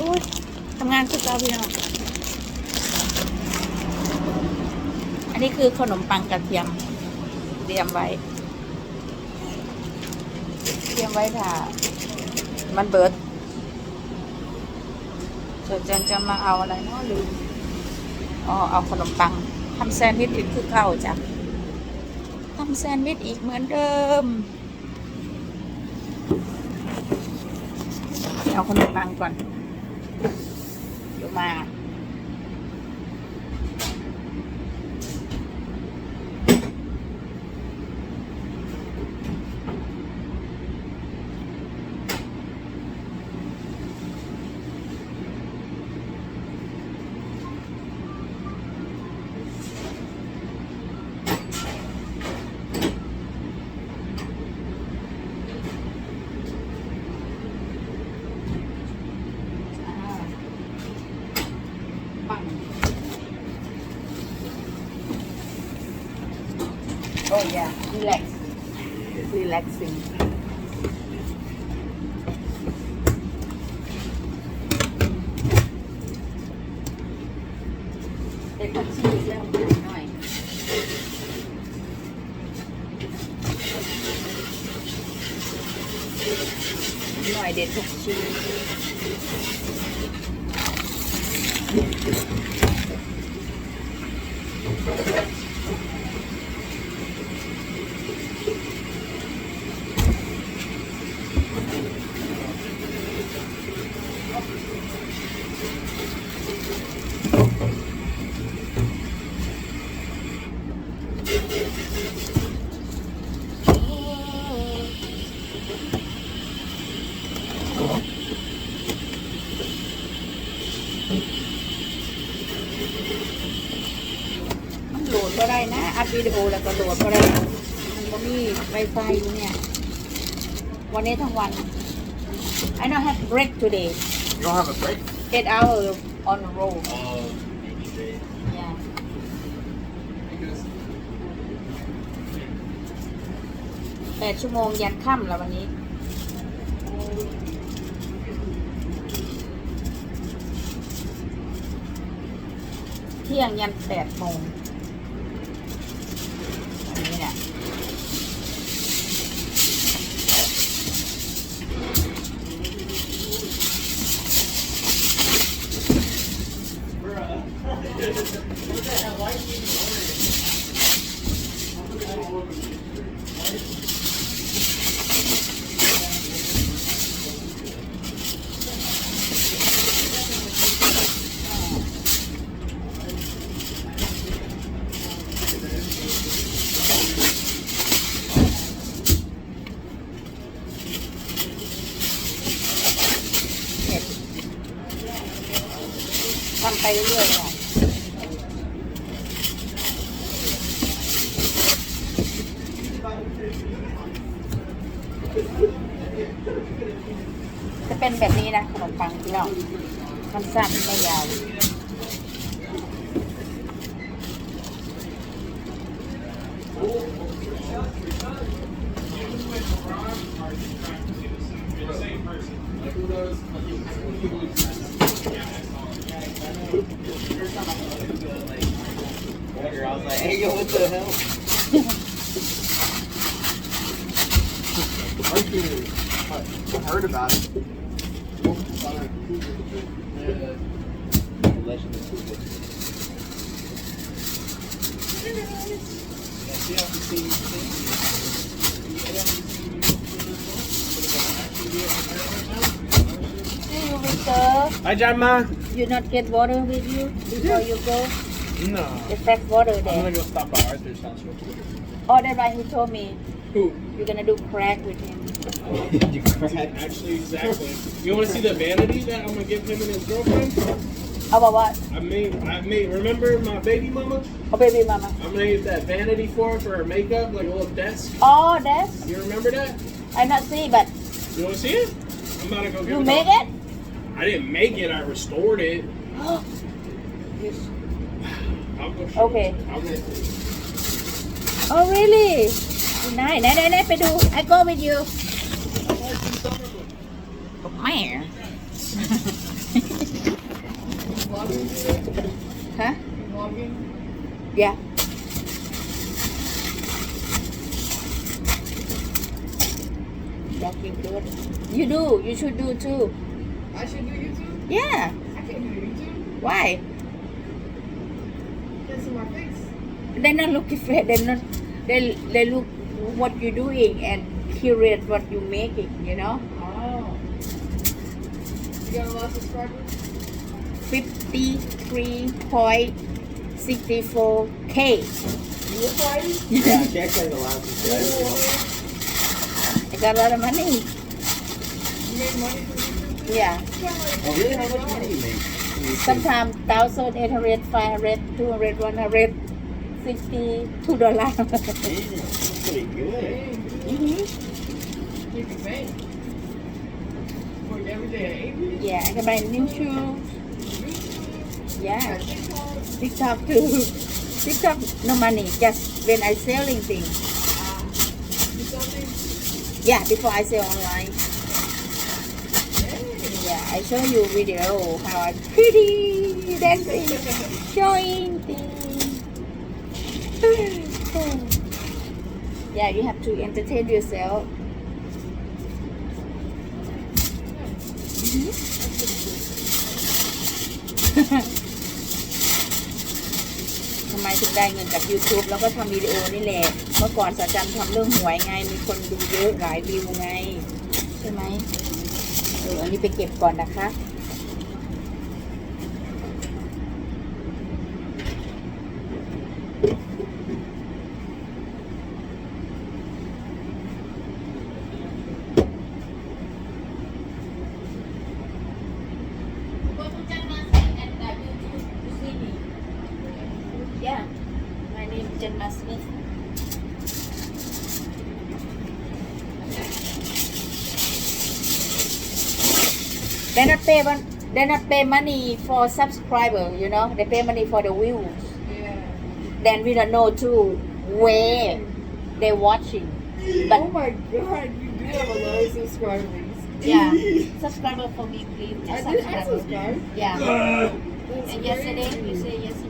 อุ้ยทำงานสุดยอดพี่น้องอันนี้คือขนมปังกระเทียม เตรียมไว้ เตรียมไว้ค่ะมันเบิดส่วเจันจะมาเอาอะไรเนาะลืมอ๋อเอาขนมปังทำแซนด์วิชอีกคือเข้าจ้ะ ทำแซนด์วิชอีกเหมือนเดิม เอาขนมปังก่อน mà bằng Oh yeah, relax. Relaxing. Để con chi ra một hẳn nồi nồi để thục chi. Thank you. โหลดก็ได้นะ อัดวิดีโอแล้วก็โหลดก็ได้ มันก็มีไวไฟอยู่เนี่ย วันนี้ทั้งวัน I don't have break today You don't have a break? Eight hours on the road Oh, maybe d a y yeah because แปดชั่วโมงยันค่ำแล้ววันนี้ เที่ยงยันแปดโมงทำไปเรื่อยๆจะเป็นแบบนี้นะขนมปังพี่น้องมันสั้นไม่ยาว Hi, Grandma. You not get water with you before you go? No. It's fresh water there. I'm gonna go stop by Arthur's house real quick. Oh, that's right. He told me. Who? You're gonna do crack with him. Actually, exactly. You want to see the vanity that I'm gonna give him and his girlfriend? How about what? I made, I made. Remember my baby mama? Oh, baby mama. I am gonna use that vanity for her for her makeup, like a little desk. Oh, desk. You remember that? I not see, but. You want to see it? I'm about to go get it. You make it? I didn't make it. I restored it. Okay. I'll go show Okay. it. I'll go- Oh really ไหนไหนไหนไหนไปดู I go with you but man. huh? Yeah. You do. You should do too. I should do YouTube? Yeah. I can do YouTube. Why? my face. They're not looking for They're not. They they look what you're doing and accurate what you make it, you know? Oh. You got a lot of subscribers? 53.64K. You Yeah, a lot I got a lot of money. You made money from Yeah. Oh, really? How much money you make? Sometimes 1,800, 500, 200, 100, 60, $2. Damn, that's pretty good. every day. Yeah, I can buy new shoes. Yeah. TikTok too. TikTok, no money, just when I selling things. Yeah, before I sell online. Yeah, I show you video how I'm pretty dancing, showing things. yeah, you have to entertain yourself. ทำไมถึงได้เงินจาก YouTube แล้วก็ทำวิดีโอนี่แหละ เมื่อก่อนสาจจันทำเรื่องหวยไงมีคนดูเยอะ หลายวิวไง ใช่ไหมเอออันนี้ไปเก็บก่อนนะคะ They not pay one. They not pay money for subscriber. You know, they pay money for the views. Yeah. Then we don't know too where they watching. But oh my god, you do have a lot of subscribers. Yeah, subscriber for me, please. Just I subscribe. Did subscribe. Yeah. That's and great. yesterday you say yesterday.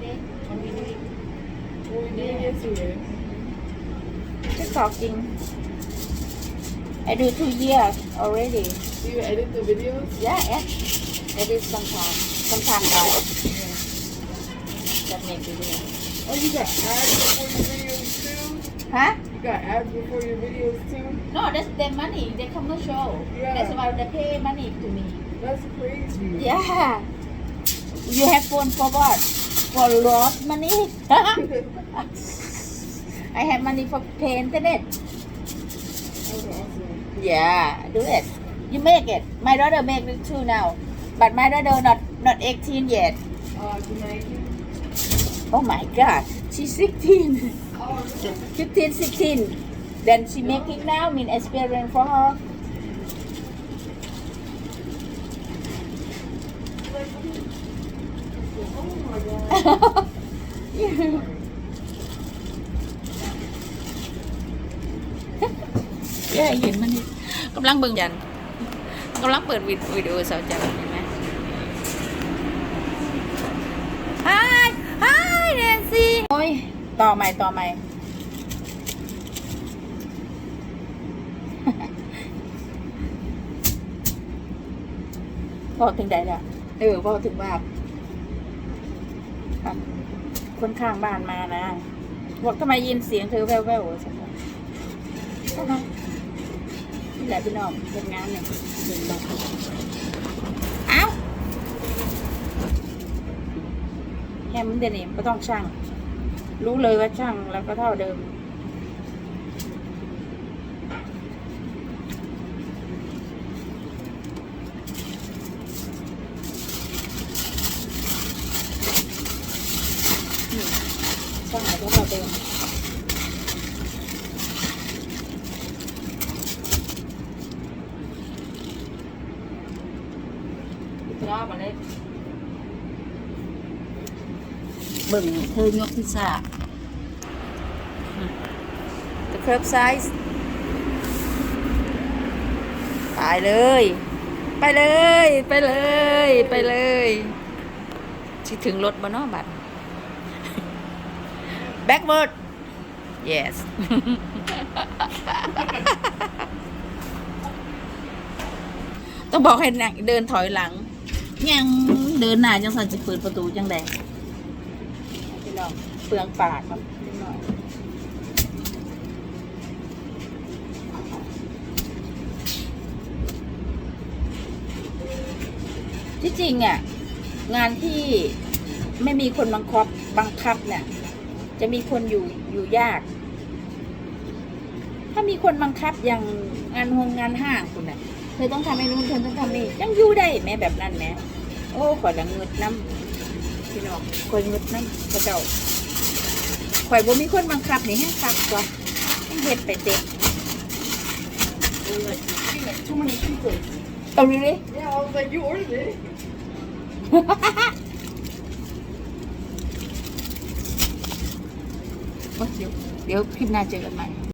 Just talking. I do two years already. Do you edit the videos? Yeah, yeah. Edit sometimes. Sometimes I yeah. that make videos. Oh, you got ads before your videos too? Huh? You got ads before your videos too? No, that's their money. They commercial. Yeah. That's why they pay money to me. That's crazy. Yeah. You have phone for what? for lost money. I have money for painting it. Yeah, do it. You make it. My daughter make it too now, but my daughter not not 18 yet. Oh, oh my God, she's 16. 15, 16. Then she making now mean experience for her. เย้เห็นมันนี่กำลังเบิ่งจันกำลังเปิดวิดีโอสาวจันเห็นไหมไฮไฮแนนซี่โอ้ยต่อใหม่ต่อใหม่พอถึงใดละเออพอถึงมากค่นข้างบ้านมานะบอกทำไมยินเสียงเธอแว่วๆวช่ไหมนี่แหละพี่น้องเป็นงานเนี่ยเป็นบ้เอ้าแฮมเดนิมก็ต้องช่าง รู้เลยว่าช่าง แล้วก็เท่าเดิมบึเิ่งเธอยกพิซซ่า t เค curb s i ตายเลยไปเลยไปเลย ไปเลย ที่ถึงรถมาเนาะบัตร็กเวิร์ด yes ต้องบอกให้นเดินถอยหลังยังเดินหน้าจังสันจะเปิดประตูจังใดงเปลืองปากครับนอยที่จริงอ่ะงานที่ไม่มีคนบังคับบังคับเนี่ย จะมีคนอยู่อยู่ยาก ถ้ามีคนบังคับอย่างงานหงงานห้างคุณเนี่ยเธอต้องทำไอ้นู่นเธอต้องทำนี่ยังอยู่ได้แม่แบบนั้นไหมโอ้ ข่อยดังเงิดน้ำพี่น้องข่อยเงิดน้ำกระเจ้าข่อยบ่มีคนบังคับนี่แห้งคักกว่าห้เห็ดไปเต็มเอาเลย Yeah, I was like, you ordered it. โอเคเดี๋ยวคลิปหน้าเจอกันใหม่